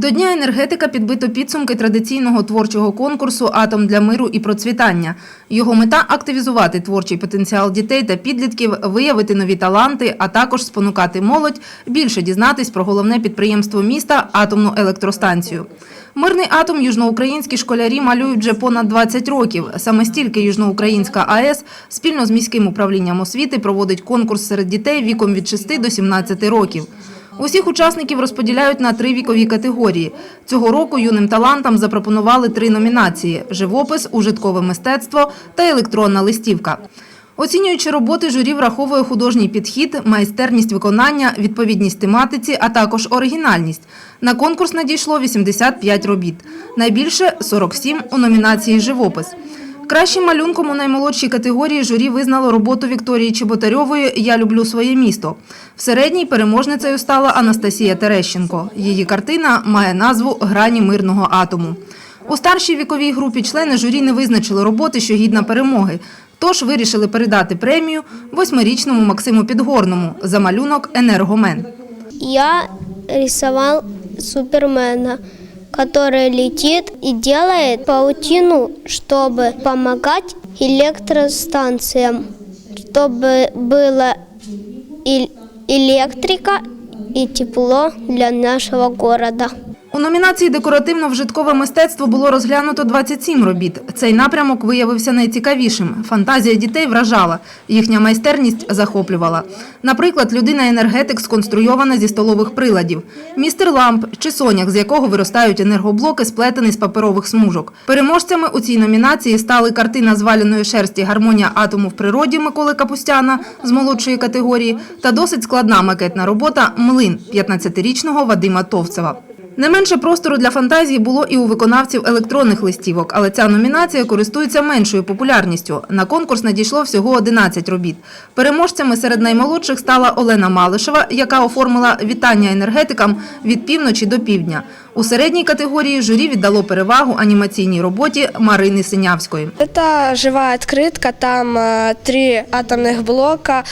До Дня енергетика підбито підсумки традиційного творчого конкурсу Атом для миру і процвітання. Його мета активізувати творчий потенціал дітей та підлітків, виявити нові таланти, а також спонукати молодь більше дізнатись про головне підприємство міста атомну електростанцію. Мирний атом южноукраїнські школярі малюють вже понад 20 років. Саме стільки Южноукраїнська АЕС спільно з міським управлінням освіти проводить конкурс серед дітей віком від 6 до 17 років. Усіх учасників розподіляють на три вікові категорії. Цього року юним талантам запропонували три номінації: живопис, ужиткове мистецтво та електронна листівка. Оцінюючи роботи, журі враховує художній підхід, майстерність виконання, відповідність тематиці, а також оригінальність. На конкурс надійшло 85 робіт. Найбільше 47 у номінації живопис. Кращим малюнком у наймолодшій категорії журі визнало роботу Вікторії Чеботарьової Я люблю своє місто. В середній переможницею стала Анастасія Терещенко. Її картина має назву Грані мирного атому. У старшій віковій групі члени журі не визначили роботи, що гідна перемоги. Тож вирішили передати премію восьмирічному Максиму Підгорному за малюнок Енергомен. Я рисовал Супермена, который летит и делает паутину, чтобы помогать электростанциям, чтобы была и- электрика и тепло для нашего города. У номінації Декоративно-вжиткове мистецтво було розглянуто 27 робіт. Цей напрямок виявився найцікавішим. Фантазія дітей вражала, їхня майстерність захоплювала. Наприклад, людина-енергетик сконструйована зі столових приладів, містер ламп чи соняк, з якого виростають енергоблоки, сплетений з паперових смужок. Переможцями у цій номінації стали картина з валяної шерсті Гармонія атому в природі Миколи Капустяна з молодшої категорії та досить складна макетна робота Млин 15-річного Вадима Товцева. Не менше простору для фантазії було і у виконавців електронних листівок, але ця номінація користується меншою популярністю. На конкурс надійшло всього 11 робіт. Переможцями серед наймолодших стала Олена Малишева, яка оформила вітання енергетикам від півночі до півдня. У середній категорії журі віддало перевагу анімаційній роботі Марини Синявської. Это живая открытка, там э, три атомных блока,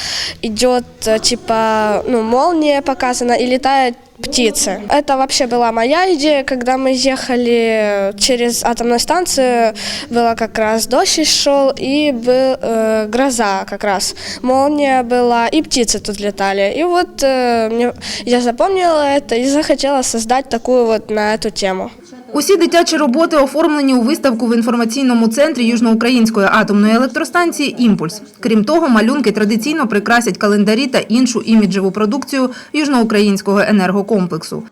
идет э, типа ну, молния показана и летают птицы. Это вообще была моя идея, когда мы ехали через атомную станцию, было как раз дождь шел и был э, гроза как раз. Молния была и птицы тут летали. И вот э, мне, я запомнила это и захотела создать такую вот на эту тему. Усі дитячі роботи оформлені у виставку в інформаційному центрі Южноукраїнської атомної електростанції «Імпульс». Крім того, малюнки традиційно прикрасять календарі та іншу іміджеву продукцію Южноукраїнського енергокомплексу.